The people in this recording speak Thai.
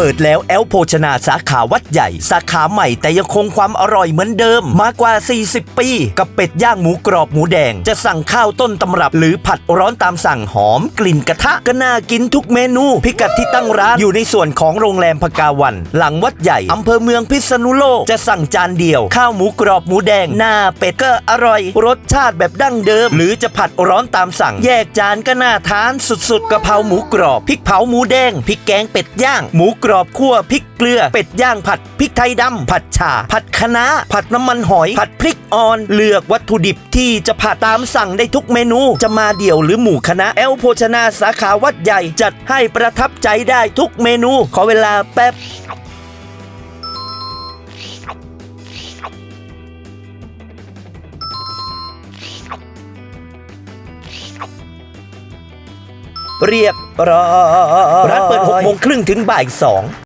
เปิดแล้วแอลโภชนาสาขาวัดใหญ่ สาขาใหม่แต่ยังคงความอร่อยเหมือนเดิม มากกว่า 40 ปี กับเป็ดย่างหมูกรอบหมูแดง จะสั่งข้าวต้นตำรับ หรือผัดร้อนตามสั่งหอมกลิ่นกระทะก็น่ากินทุกเมนู พิกัดที่ตั้งร้านอยู่ในส่วนของโรงแรมพกาวัน หลังวัดใหญ่อำเภอเมืองพิษณุโลกจะสั่งจานเดียว ข้าวหมูกรอบหมูแดง หน้าเป็ดก็อร่อย รสชาติแบบดั้งเดิม หรือจะผัดร้อนตามสั่ง แยกจานก็น่าทานสุดๆกะเพราหมูกรอบพริกเผาหมูแดงพริกแกงเป็ดย่าง หมูกรอบคั่วพริกเกลือ เป็ดย่างผัดพริกไทยดำผัดฉ่าผัดคะน้าผัดน้ำมันหอย ผัดพริกอ่อน เลือกวัตถุดิบที่จะผัดตามสั่งได้ทุกเมนู จะมาเดี่ยวหรือหมู่คณะแอลโภชนาสาขาวัดใหญ่ จัดให้ประทับใจได้ทุกเมนู ขอเวลาแป๊บ เรียบร้อยร้านเปิด6โมงครึ่งถึงบ่ายสอง